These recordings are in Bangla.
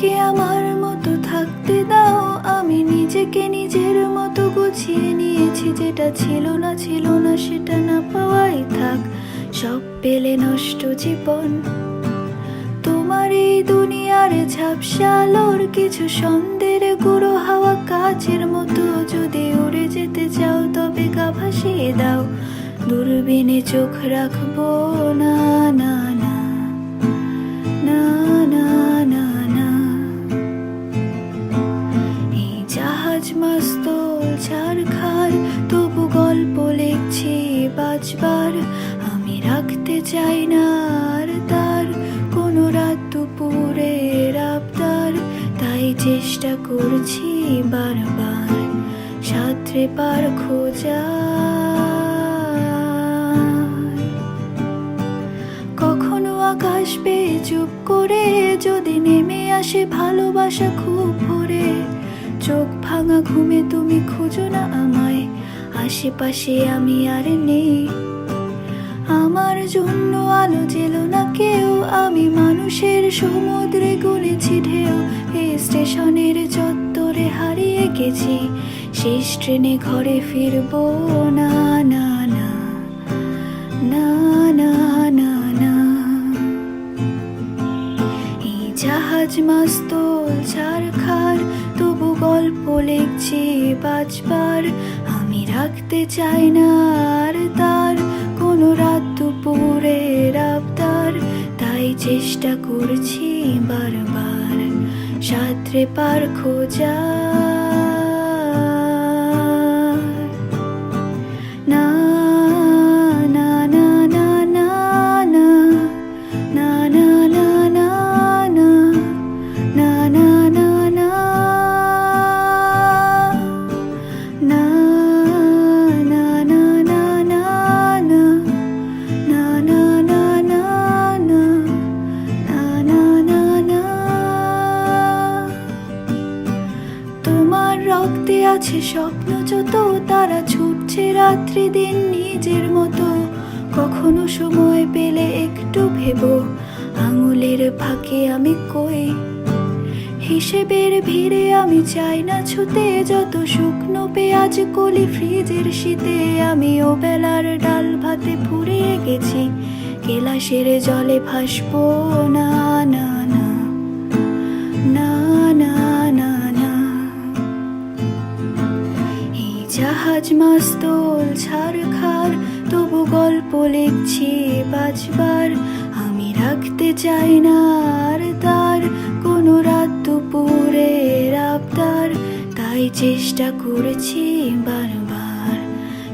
আমাকে আমার মতো থাকতে দাও। আমি নিজেকে নিজের মতো গুছিয়ে নিয়েছি। যেটা ছিল না ছিল না, সেটা না পাওয়াই থাক। সব পেলে নষ্ট জীবন। তোমার এই দুনিয়ার ঝাপসা আলোর কিছু সন্দের গুঁড়ো হাওয়া কাচের মতো। যদি উড়ে যেতে চাও, তবে গা ভাসিয়ে দাও। দূরবীনে চোখ রাখব। না না না। চাই না আর তার কোনো রাত দুপুরের আবদার। তাই চেষ্টা করছি বারবার সাঁতরে পার খোঁজা। কখনো আকাশ পেয়ে চুপ করে, যদি নেমে আসে ভালোবাসা খুব ভরে। চোখ ভাঙা ঘুমে তুমি খুঁজো না আমায়, আশেপাশে আমি আর নেই। আমার জন্য আলো জেলো না কেউ। আমি মানুষের সমুদ্রে গুনেছি ঢেউ। এই স্টেশনের চত্বরে হারিয়ে গেছি। শেষ ট্রেনে ঘরে ফিরবো না না না না না না না। এই জাহাজ মাস্তল ছাড়খার তবু গল্প লিখছি বাজবার। আমি রাখতে চাই না আর তার কোনো রাত দুপুরের আবদার তাই চেষ্টা করছি বারবার। সাঁতরে পার খোঁজা। আছে স্বপ্ন, যত তারা ছুটছে, রাত্রি দিন নিজের মতো। কখনো সময় পেলে একটু ভেবো, আঙুলের ফাঁকে আমি কই? হিসেবের ভিড়ে আমি চাই না ছুতে, যত শুকনো পেঁয়াজ কলি ফ্রিজের শীতে আমি ও বেলার ডাল ভাতে ফুরিয়ে গেছি কেলাসের জলে ভাসবো, না না না না জাহাজ, মাস্তল ছাড়খার তবু গল্প লিখছি বাজবার আমি রাখতে চাই না আর তার, কোনো রাত দুপুরে আবদার। তাই চেষ্টা করেছি বারবার,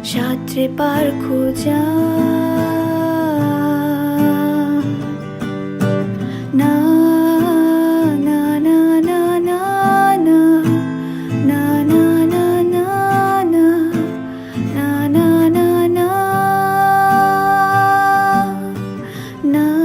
সাঁতরে পার খোঁজা No.